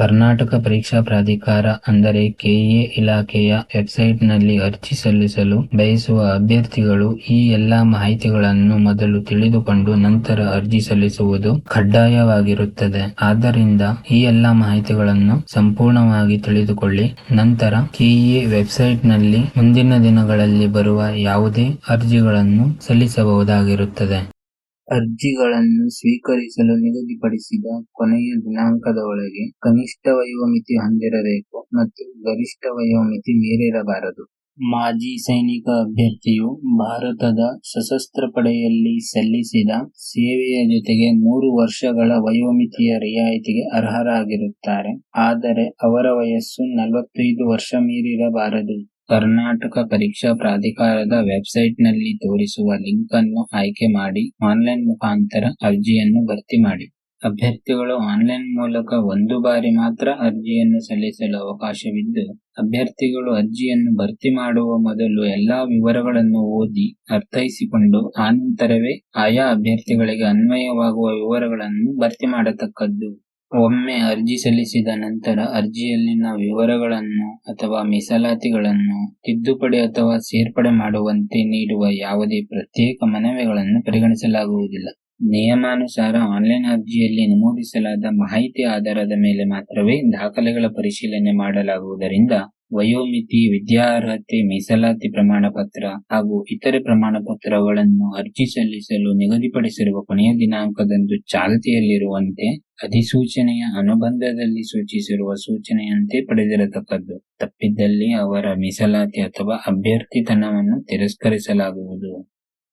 ಕರ್ನಾಟಕ ಪರೀಕ್ಷಾ ಪ್ರಾಧಿಕಾರ ಅಂದರೆ ಕೆಎ ಇಲಾಖೆಯ ವೆಬ್ಸೈಟ್ನಲ್ಲಿ ಅರ್ಜಿ ಸಲ್ಲಿಸಲು ಬಯಸುವ ಅಭ್ಯರ್ಥಿಗಳು ಈ ಎಲ್ಲಾ ಮಾಹಿತಿಗಳನ್ನು ಮೊದಲು ತಿಳಿದುಕೊಂಡು ನಂತರ ಅರ್ಜಿ ಸಲ್ಲಿಸುವುದು ಕಡ್ಡಾಯವಾಗಿರುತ್ತದೆ. ಆದ್ದರಿಂದ ಈ ಎಲ್ಲಾ ಮಾಹಿತಿಗಳನ್ನು ಸಂಪೂರ್ಣವಾಗಿ ತಿಳಿದುಕೊಳ್ಳಿ. ನಂತರ ಕೆಇಎ ವೆಬ್ಸೈಟ್ನಲ್ಲಿ ಮುಂದಿನ ದಿನಗಳಲ್ಲಿ ಬರುವ ಯಾವುದೇ ಅರ್ಜಿಗಳನ್ನು ಸಲ್ಲಿಸಬಹುದಾಗಿರುತ್ತದೆ. ಅರ್ಜಿಗಳನ್ನು ಸ್ವೀಕರಿಸಲು ನಿಗದಿಪಡಿಸಿದ ಕೊನೆಯ ದಿನಾಂಕದ ಒಳಗೆ ಕನಿಷ್ಠ ವಯೋಮಿತಿ ಹೊಂದಿರಬೇಕು ಮತ್ತು ಗರಿಷ್ಠ ವಯೋಮಿತಿ ಮೀರಿರಬಾರದು. ಮಾಜಿ ಸೈನಿಕ ಅಭ್ಯರ್ಥಿಯು ಭಾರತದ ಸಶಸ್ತ್ರ ಪಡೆಯಲ್ಲಿ ಸಲ್ಲಿಸಿದ ಸೇವೆಯ ಜೊತೆಗೆ ಮೂರು ವರ್ಷಗಳ ವಯೋಮಿತಿಯ ರಿಯಾಯಿತಿಗೆ ಅರ್ಹರಾಗಿರುತ್ತಾರೆ, ಆದರೆ ಅವರ ವಯಸ್ಸು ನಲವತ್ತೈದು ವರ್ಷ ಮೀರಿರಬಾರದು. ಕರ್ನಾಟಕ ಪರೀಕ್ಷಾ ಪ್ರಾಧಿಕಾರದ ವೆಬ್ಸೈಟ್ನಲ್ಲಿ ತೋರಿಸುವ ಲಿಂಕ್ ಅನ್ನು ಆಯ್ಕೆ ಮಾಡಿ, ಆನ್ಲೈನ್ ಮುಖಾಂತರ ಅರ್ಜಿಯನ್ನು ಭರ್ತಿ ಮಾಡಿ. ಅಭ್ಯರ್ಥಿಗಳು ಆನ್ಲೈನ್ ಮೂಲಕ ಒಂದು ಬಾರಿ ಮಾತ್ರ ಅರ್ಜಿಯನ್ನು ಸಲ್ಲಿಸಲು ಅವಕಾಶವಿದ್ದು, ಅಭ್ಯರ್ಥಿಗಳು ಅರ್ಜಿಯನ್ನು ಭರ್ತಿ ಮಾಡುವ ಮೊದಲು ಎಲ್ಲಾ ವಿವರಗಳನ್ನು ಓದಿ, ಅರ್ಥೈಸಿಕೊಂಡು, ಆನಂತರವೇ ಆಯಾ ಅಭ್ಯರ್ಥಿಗಳಿಗೆ ಅನ್ವಯವಾಗುವ ವಿವರಗಳನ್ನು ಭರ್ತಿ ಮಾಡತಕ್ಕದ್ದು. ಒಮ್ಮೆ ಅರ್ಜಿ ಸಲ್ಲಿಸಿದ ನಂತರ ಅರ್ಜಿಯಲ್ಲಿನ ವಿವರಗಳನ್ನು ಅಥವಾ ಮೀಸಲಾತಿಗಳನ್ನು, ತಿದ್ದುಪಡಿ ಅಥವಾ ಸೇರ್ಪಡೆ ಮಾಡುವಂತೆ ನೀಡುವ ಯಾವುದೇ ಪ್ರತ್ಯೇಕ ಮನವಿಗಳನ್ನು ಪರಿಗಣಿಸಲಾಗುವುದಿಲ್ಲ. ನಿಯಮಾನುಸಾರ ಆನ್ಲೈನ್ ಅರ್ಜಿಯಲ್ಲಿ ನಮೂದಿಸಲಾದ ಮಾಹಿತಿ ಆಧಾರದ ಮೇಲೆ ಮಾತ್ರವೇ ದಾಖಲೆಗಳ ಪರಿಶೀಲನೆ ಮಾಡಲಾಗುವುದರಿಂದ ವಯೋಮಿತಿ, ವಿದ್ಯಾರ್ಹತೆ, ಮೀಸಲಾತಿ ಪ್ರಮಾಣ ಪತ್ರ ಹಾಗೂ ಇತರೆ ಪ್ರಮಾಣ ಪತ್ರಗಳನ್ನು ಅರ್ಜಿ ಸಲ್ಲಿಸಲು ನಿಗದಿಪಡಿಸಿರುವ ಕೊನೆಯ ದಿನಾಂಕದಂದು ಚಾಲ್ತಿಯಲ್ಲಿರುವಂತೆ ಅಧಿಸೂಚನೆಯ ಅನುಬಂಧದಲ್ಲಿ ಸೂಚಿಸಿರುವ ಸೂಚನೆಯಂತೆ ಪಡೆದಿರತಕ್ಕದ್ದು. ತಪ್ಪಿದ್ದಲ್ಲಿ ಅವರ ಮೀಸಲಾತಿ ಅಥವಾ ಅಭ್ಯರ್ಥಿತನವನ್ನು ತಿರಸ್ಕರಿಸಲಾಗುವುದು.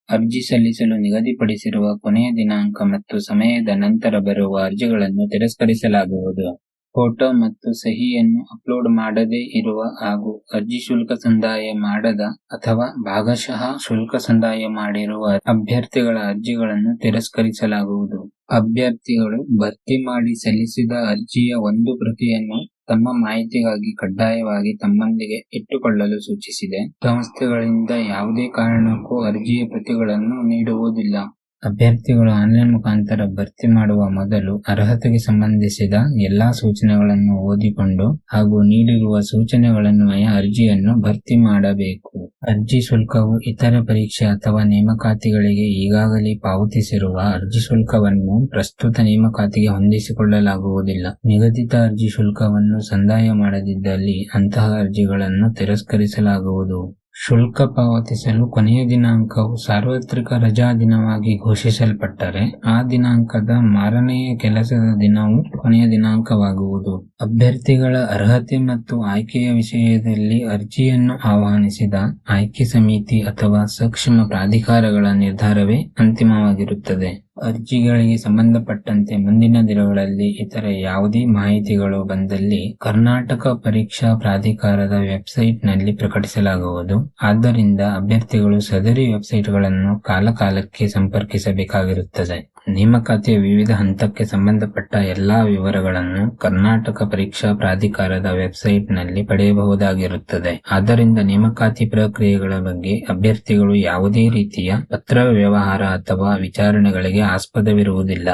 ಅರ್ಜಿ ಸಲ್ಲಿಸಲು ನಿಗದಿಪಡಿಸಿರುವ ಕೊನೆಯ ದಿನಾಂಕ ಮತ್ತು ಸಮಯದ ನಂತರ ಬರುವ ಅರ್ಜಿಗಳನ್ನು ತಿರಸ್ಕರಿಸಲಾಗುವುದು. ಫೋಟೋ ಮತ್ತು ಸಹಿಯನ್ನು ಅಪ್ಲೋಡ್ ಮಾಡದೇ ಇರುವ ಹಾಗೂ ಅರ್ಜಿ ಶುಲ್ಕ ಸಂದಾಯ ಮಾಡದ ಅಥವಾ ಭಾಗಶಃ ಶುಲ್ಕ ಸಂದಾಯ ಮಾಡಿರುವ ಅಭ್ಯರ್ಥಿಗಳ ಅರ್ಜಿಗಳನ್ನು ತಿರಸ್ಕರಿಸಲಾಗುವುದು. ಅಭ್ಯರ್ಥಿಗಳು ಭರ್ತಿ ಮಾಡಿ ಸಲ್ಲಿಸಿದ ಅರ್ಜಿಯ ಒಂದು ಪ್ರತಿಯನ್ನು ತಮ್ಮ ಮಾಹಿತಿಗಾಗಿ ಕಡ್ಡಾಯವಾಗಿ ತಮ್ಮೊಂದಿಗೆ ಇಟ್ಟುಕೊಳ್ಳಲು ಸೂಚಿಸಿದೆ. ಸಂಸ್ಥೆಗಳಿಂದ ಯಾವುದೇ ಕಾರಣಕ್ಕೂ ಅರ್ಜಿಯ ಪ್ರತಿಗಳನ್ನು ನೀಡುವುದಿಲ್ಲ. ಅಭ್ಯರ್ಥಿಗಳು ಆನ್ಲೈನ್ ಮುಖಾಂತರ ಭರ್ತಿ ಮಾಡುವ ಮೊದಲು ಅರ್ಹತೆಗೆ ಸಂಬಂಧಿಸಿದ ಎಲ್ಲಾ ಸೂಚನೆಗಳನ್ನು ಓದಿಕೊಂಡು ಹಾಗೂ ನೀಡಿರುವ ಸೂಚನೆಗಳನ್ವಯ ಅರ್ಜಿಯನ್ನು ಭರ್ತಿ ಮಾಡಬೇಕು. ಅರ್ಜಿ ಶುಲ್ಕವು ಇತರ ಪರೀಕ್ಷೆ ಅಥವಾ ನೇಮಕಾತಿಗಳಿಗೆ ಈಗಾಗಲೇ ಪಾವತಿಸಿರುವ ಅರ್ಜಿ ಶುಲ್ಕವನ್ನು ಪ್ರಸ್ತುತ ನೇಮಕಾತಿಗೆ ಹೊಂದಿಸಿಕೊಳ್ಳಲಾಗುವುದಿಲ್ಲ. ನಿಗದಿತ ಅರ್ಜಿ ಶುಲ್ಕವನ್ನು ಸಂದಾಯ ಮಾಡದಿದ್ದಲ್ಲಿ ಅಂತಹ ಅರ್ಜಿಗಳನ್ನು ತಿರಸ್ಕರಿಸಲಾಗುವುದು. ಶುಲ್ಕ ಪಾವತಿಸಲು ಕೊನೆಯ ದಿನಾಂಕವು ಸಾರ್ವತ್ರಿಕ ರಜಾ ದಿನವಾಗಿ ಘೋಷಿಸಲ್ಪಟ್ಟರೆ, ಆ ದಿನಾಂಕದ ಮಾರನೆಯ ಕೆಲಸದ ದಿನವು ಕೊನೆಯ ದಿನಾಂಕವಾಗುವುದು. ಅಭ್ಯರ್ಥಿಗಳ ಅರ್ಹತೆ ಮತ್ತು ಆಯ್ಕೆಯ ವಿಷಯದಲ್ಲಿ ಅರ್ಜಿಯನ್ನು ಆಹ್ವಾನಿಸಿದ ಆಯ್ಕೆ ಸಮಿತಿ ಅಥವಾ ಸಕ್ಷಮ ಪ್ರಾಧಿಕಾರಗಳ ನಿರ್ಧಾರವೇ ಅಂತಿಮವಾಗಿರುತ್ತದೆ. ಅರ್ಜಿಗಳಿಗೆ ಸಂಬಂಧಪಟ್ಟಂತೆ ಮುಂದಿನ ದಿನಗಳಲ್ಲಿ ಇತರ ಯಾವುದೇ ಮಾಹಿತಿಗಳು ಬಂದಲ್ಲಿ ಕರ್ನಾಟಕ ಪರೀಕ್ಷಾ ಪ್ರಾಧಿಕಾರದ ವೆಬ್ಸೈಟ್ನಲ್ಲಿ ಪ್ರಕಟಿಸಲಾಗುವುದು. ಆದ್ದರಿಂದ ಅಭ್ಯರ್ಥಿಗಳು ಸದರಿ ವೆಬ್ಸೈಟ್ಗಳನ್ನು ಕಾಲಕಾಲಕ್ಕೆ ಸಂಪರ್ಕಿಸಬೇಕಾಗಿರುತ್ತದೆ. ನೇಮಕಾತಿಯ ವಿವಿಧ ಹಂತಕ್ಕೆ ಸಂಬಂಧಪಟ್ಟ ಎಲ್ಲಾ ವಿವರಗಳನ್ನು ಕರ್ನಾಟಕ ಪರೀಕ್ಷಾ ಪ್ರಾಧಿಕಾರದ ವೆಬ್ಸೈಟ್ನಲ್ಲಿ ಪಡೆಯಬಹುದಾಗಿರುತ್ತದೆ. ಆದ್ದರಿಂದ ನೇಮಕಾತಿ ಪ್ರಕ್ರಿಯೆಗಳ ಬಗ್ಗೆ ಅಭ್ಯರ್ಥಿಗಳು ಯಾವುದೇ ರೀತಿಯ ಪತ್ರ ವ್ಯವಹಾರ ಅಥವಾ ವಿಚಾರಣೆಗಳಿಗೆ ಆಸ್ಪದವಿರುವುದಿಲ್ಲ.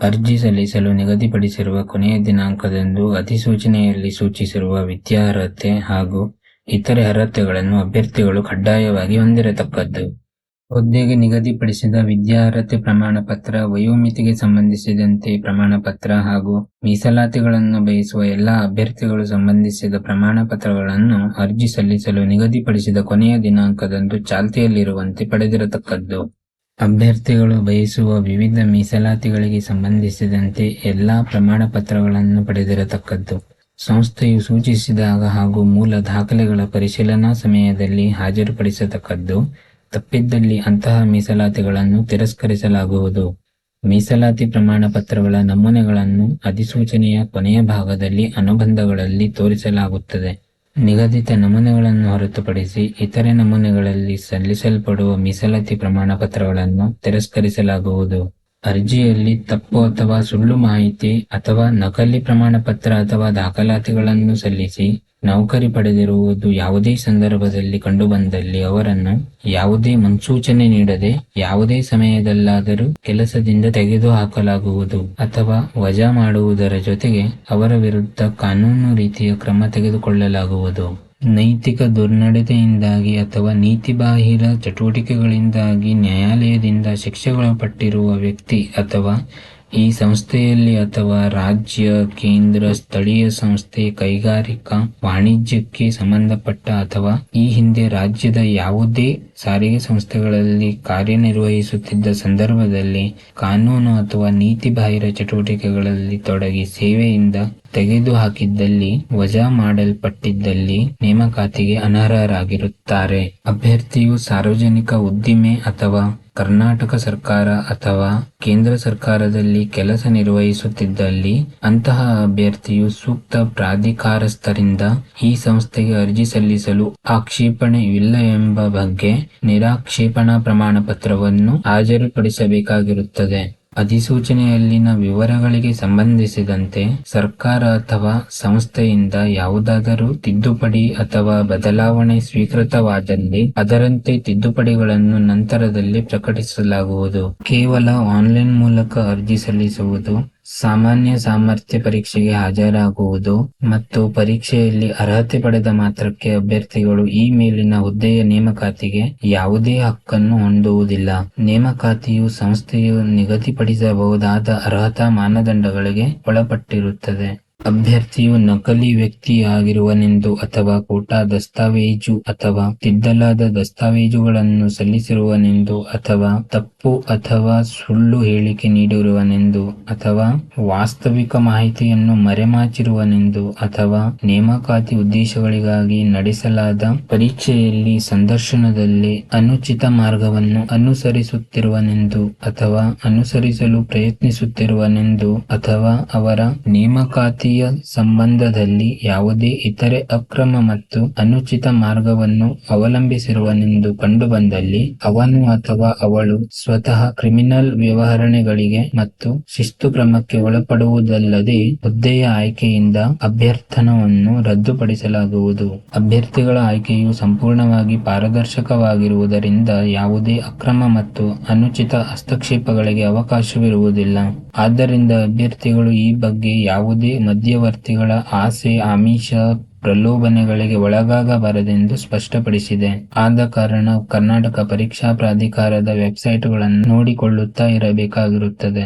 ಅರ್ಜಿ ಸಲ್ಲಿಸಲು ನಿಗದಿಪಡಿಸಿರುವ ಕೊನೆಯ ದಿನಾಂಕದಂದು ಅಧಿಸೂಚನೆಯಲ್ಲಿ ಸೂಚಿಸಿರುವ ವಿದ್ಯಾರ್ಹತೆ ಹಾಗೂ ಇತರೆ ಅರ್ಹತೆಗಳನ್ನು ಅಭ್ಯರ್ಥಿಗಳು ಕಡ್ಡಾಯವಾಗಿ ಹೊಂದಿರತಕ್ಕದ್ದು. ಹುದ್ದೆಗೆ ನಿಗದಿಪಡಿಸಿದ ವಿದ್ಯಾರ್ಹತೆ ಪ್ರಮಾಣ ಪತ್ರ ವಯೋಮಿತಿಗೆ ಸಂಬಂಧಿಸಿದಂತೆ ಪ್ರಮಾಣ ಪತ್ರ ಹಾಗೂ ಮೀಸಲಾತಿಗಳನ್ನು ಬಯಸುವ ಎಲ್ಲಾ ಅಭ್ಯರ್ಥಿಗಳು ಸಂಬಂಧಿಸಿದ ಪ್ರಮಾಣ ಪತ್ರಗಳನ್ನು ಅರ್ಜಿ ಸಲ್ಲಿಸಲು ನಿಗದಿಪಡಿಸಿದ ಕೊನೆಯ ದಿನಾಂಕದಂದು ಚಾಲ್ತಿಯಲ್ಲಿರುವಂತೆ ಪಡೆದಿರತಕ್ಕದ್ದು. ಅಭ್ಯರ್ಥಿಗಳು ಬಯಸುವ ವಿವಿಧ ಮೀಸಲಾತಿಗಳಿಗೆ ಸಂಬಂಧಿಸಿದಂತೆ ಎಲ್ಲಾ ಪ್ರಮಾಣ ಪತ್ರಗಳನ್ನು ಪಡೆದಿರತಕ್ಕದ್ದು. ಸಂಸ್ಥೆಯು ಸೂಚಿಸಿದಾಗ ಹಾಗೂ ಮೂಲ ದಾಖಲೆಗಳ ಪರಿಶೀಲನಾ ಸಮಯದಲ್ಲಿ ಹಾಜರುಪಡಿಸತಕ್ಕದ್ದು. ತಪ್ಪಿದ್ದಲ್ಲಿ ಅಂತಹ ಮೀಸಲಾತಿಗಳನ್ನು ತಿರಸ್ಕರಿಸಲಾಗುವುದು. ಮೀಸಲಾತಿ ಪ್ರಮಾಣ ಪತ್ರಗಳ ನಮೂನೆಗಳನ್ನು ಅಧಿಸೂಚನೆಯ ಕೊನೆಯ ಭಾಗದಲ್ಲಿ ಅನುಬಂಧಗಳಲ್ಲಿ ತೋರಿಸಲಾಗುತ್ತದೆ. ನಿಗದಿತ ನಮೂನೆಗಳನ್ನು ಹೊರತುಪಡಿಸಿ ಇತರೆ ನಮೂನೆಗಳಲ್ಲಿ ಸಲ್ಲಿಸಲ್ಪಡುವ ಮೀಸಲಾತಿ ಪ್ರಮಾಣ ಪತ್ರಗಳನ್ನು ತಿರಸ್ಕರಿಸಲಾಗುವುದು. ಅರ್ಜಿಯಲ್ಲಿ ತಪ್ಪು ಅಥವಾ ಸುಳ್ಳು ಮಾಹಿತಿ ಅಥವಾ ನಕಲಿ ಪ್ರಮಾಣ ಪತ್ರ ಅಥವಾ ದಾಖಲಾತಿಗಳನ್ನು ಸಲ್ಲಿಸಿ ನೌಕರಿ ಪಡೆದಿರುವುದು ಯಾವುದೇ ಸಂದರ್ಭದಲ್ಲಿ ಕಂಡುಬಂದಲ್ಲಿ ಅವರನ್ನು ಯಾವುದೇ ಮುನ್ಸೂಚನೆ ನೀಡದೆ ಯಾವುದೇ ಸಮಯದಲ್ಲಾದರೂ ಕೆಲಸದಿಂದ ತೆಗೆದುಹಾಕಲಾಗುವುದು ಅಥವಾ ವಜಾ ಮಾಡುವುದರ ಜೊತೆಗೆ ಅವರ ವಿರುದ್ಧ ಕಾನೂನು ರೀತಿಯ ಕ್ರಮ ತೆಗೆದುಕೊಳ್ಳಲಾಗುವುದು. ನೈತಿಕ ದುರ್ನಡತೆಯಿಂದಾಗಿ ಅಥವಾ ನೀತಿಬಾಹಿರ ಚಟುವಟಿಕೆಗಳಿಂದಾಗಿ ನ್ಯಾಯಾಲಯದಿಂದ ಶಿಕ್ಷೆಗೊಳಪಟ್ಟಿರುವ ವ್ಯಕ್ತಿ ಅಥವಾ ಈ ಸಂಸ್ಥೆಯಲ್ಲಿ ಅಥವಾ ರಾಜ್ಯ, ಕೇಂದ್ರ, ಸ್ಥಳೀಯ ಸಂಸ್ಥೆ, ಕೈಗಾರಿಕಾ ವಾಣಿಜ್ಯಕ್ಕೆ ಸಂಬಂಧಪಟ್ಟ ಅಥವಾ ಈ ಹಿಂದೆ ರಾಜ್ಯದ ಯಾವುದೇ ಸಾರಿಗೆ ಸಂಸ್ಥೆಗಳಲ್ಲಿ ಕಾರ್ಯನಿರ್ವಹಿಸುತ್ತಿದ್ದ ಸಂದರ್ಭದಲ್ಲಿ ಕಾನೂನು ಅಥವಾ ನೀತಿಬಾಹಿರ ಚಟುವಟಿಕೆಗಳಲ್ಲಿ ತೊಡಗಿ ಸೇವೆಯಿಂದ ತೆಗೆದುಹಾಕಿದ್ದಲ್ಲಿ, ವಜಾ ಮಾಡಲ್ಪಟ್ಟಿದ್ದಲ್ಲಿ ನೇಮಕಾತಿಗೆ ಅನರ್ಹರಾಗಿರುತ್ತಾರೆ. ಅಭ್ಯರ್ಥಿಯು ಸಾರ್ವಜನಿಕ ಉದ್ದಿಮೆ ಅಥವಾ ಕರ್ನಾಟಕ ಸರ್ಕಾರ ಅಥವಾ ಕೇಂದ್ರ ಸರ್ಕಾರದಲ್ಲಿ ಕೆಲಸ ನಿರ್ವಹಿಸುತ್ತಿದ್ದಲ್ಲಿ, ಅಂತಹ ಅಭ್ಯರ್ಥಿಯು ಸೂಕ್ತ ಪ್ರಾಧಿಕಾರಸ್ಥರಿಂದ ಈ ಸಂಸ್ಥೆಗೆ ಅರ್ಜಿ ಸಲ್ಲಿಸಲು ಆಕ್ಷೇಪಣೆಯಿಲ್ಲ ಎಂಬ ಬಗ್ಗೆ ನಿರಾಕ್ಷೇಪಣಾ ಪ್ರಮಾಣ ಪತ್ರವನ್ನು ಹಾಜರುಪಡಿಸಬೇಕಾಗಿರುತ್ತದೆ. ಅಧಿಸೂಚನೆಯಲ್ಲಿನ ವಿವರಗಳಿಗೆ ಸಂಬಂಧಿಸಿದಂತೆ ಸರ್ಕಾರ ಅಥವಾ ಸಂಸ್ಥೆಯಿಂದ ಯಾವುದಾದರೂ ತಿದ್ದುಪಡಿ ಅಥವಾ ಬದಲಾವಣೆ ಸ್ವೀಕೃತವಾದಲ್ಲಿ ಅದರಂತೆ ತಿದ್ದುಪಡಿಗಳನ್ನು ನಂತರದಲ್ಲಿ ಪ್ರಕಟಿಸಲಾಗುವುದು. ಕೇವಲ ಆನ್ಲೈನ್ ಮೂಲಕ ಅರ್ಜಿ ಸಲ್ಲಿಸುವುದು ಸಾಮಾನ್ಯ ಸಾಮರ್ಥ್ಯ ಪರೀಕ್ಷೆಗೆ ಹಾಜರಾಗುವುದು ಮತ್ತು ಪರೀಕ್ಷೆಯಲ್ಲಿ ಅರ್ಹತೆ ಪಡೆದ ಮಾತ್ರಕ್ಕೆ ಅಭ್ಯರ್ಥಿಗಳು ಈ ಮೇಲಿನ ಹುದ್ದೆಯ ನೇಮಕಾತಿಗೆ ಯಾವುದೇ ಹಕ್ಕನ್ನು ಹೊಂದುವುದಿಲ್ಲ. ನೇಮಕಾತಿಯು ಸಂಸ್ಥೆಯು ನಿಗದಿಪಡಿಸಬಹುದಾದ ಅರ್ಹತಾ ಮಾನದಂಡಗಳಿಗೆ ಒಳಪಟ್ಟಿರುತ್ತದೆ. ಅಭ್ಯರ್ಥಿಯು ನಕಲಿ ವ್ಯಕ್ತಿಯಾಗಿರುವನೆಂದು ಅಥವಾ ಕೋಟಾ ದಸ್ತಾವೇಜು ಅಥವಾ ತಿದ್ದಲಾದ ದಸ್ತಾವೇಜುಗಳನ್ನು ಸಲ್ಲಿಸಿರುವನೆಂದು ಅಥವಾ ತಪ್ಪು ಅಥವಾ ಸುಳ್ಳು ಹೇಳಿಕೆ ನೀಡಿರುವನೆಂದು ಅಥವಾ ವಾಸ್ತವಿಕ ಮಾಹಿತಿಯನ್ನು ಮರೆಮಾಚಿರುವನೆಂದು ಅಥವಾ ನೇಮಕಾತಿ ಉದ್ದೇಶಗಳಿಗಾಗಿ ನಡೆಸಲಾದ ಪರೀಕ್ಷೆಯಲ್ಲಿ ಸಂದರ್ಶನದಲ್ಲಿ ಅನುಚಿತ ಮಾರ್ಗವನ್ನು ಅನುಸರಿಸುತ್ತಿರುವನೆಂದು ಅಥವಾ ಅನುಸರಿಸಲು ಪ್ರಯತ್ನಿಸುತ್ತಿರುವನೆಂದು ಅಥವಾ ಅವರ ನೇಮಕಾತಿಯ ಸಂಬಂಧದಲ್ಲಿ ಯಾವುದೇ ಇತರೆ ಅಕ್ರಮ ಮತ್ತು ಅನುಚಿತ ಮಾರ್ಗವನ್ನು ಅವಲಂಬಿಸಿರುವನೆಂದು ಕಂಡುಬಂದಲ್ಲಿ ಅವನು ಅಥವಾ ಅವಳು ಸ್ವತಃ ಕ್ರಿಮಿನಲ್ ವ್ಯವಹರಣೆಗಳಿಗೆ ಮತ್ತು ಶಿಸ್ತು ಕ್ರಮಕ್ಕೆ ಒಳಪಡುವುದಲ್ಲದೆ ಹುದ್ದೆಯ ಆಯ್ಕೆಯಿಂದ ಅಭ್ಯರ್ಥನವನ್ನು ರದ್ದುಪಡಿಸಲಾಗುವುದು. ಅಭ್ಯರ್ಥಿಗಳ ಆಯ್ಕೆಯು ಸಂಪೂರ್ಣವಾಗಿ ಪಾರದರ್ಶಕವಾಗಿರುವುದರಿಂದ ಯಾವುದೇ ಅಕ್ರಮ ಮತ್ತು ಅನುಚಿತ ಹಸ್ತಕ್ಷೇಪಗಳಿಗೆ ಅವಕಾಶವಿರುವುದಿಲ್ಲ. ಆದ್ದರಿಂದ ಅಭ್ಯರ್ಥಿಗಳು ಈ ಬಗ್ಗೆ ಯಾವುದೇ ಮಧ್ಯವರ್ತಿಗಳ ಆಸೆ ಆಮಿಷ ಪ್ರಲೋಭನೆಗಳಿಗೆ ಒಳಗಾಗಬಾರದೆಂದು ಸ್ಪಷ್ಟಪಡಿಸಿದೆ. ಆದ ಕಾರಣ ಕರ್ನಾಟಕ ಪರೀಕ್ಷಾ ಪ್ರಾಧಿಕಾರದ ವೆಬ್ಸೈಟ್ಗಳನ್ನು ನೋಡಿಕೊಳ್ಳುತ್ತಾ ಇರಬೇಕಾಗಿರುತ್ತದೆ.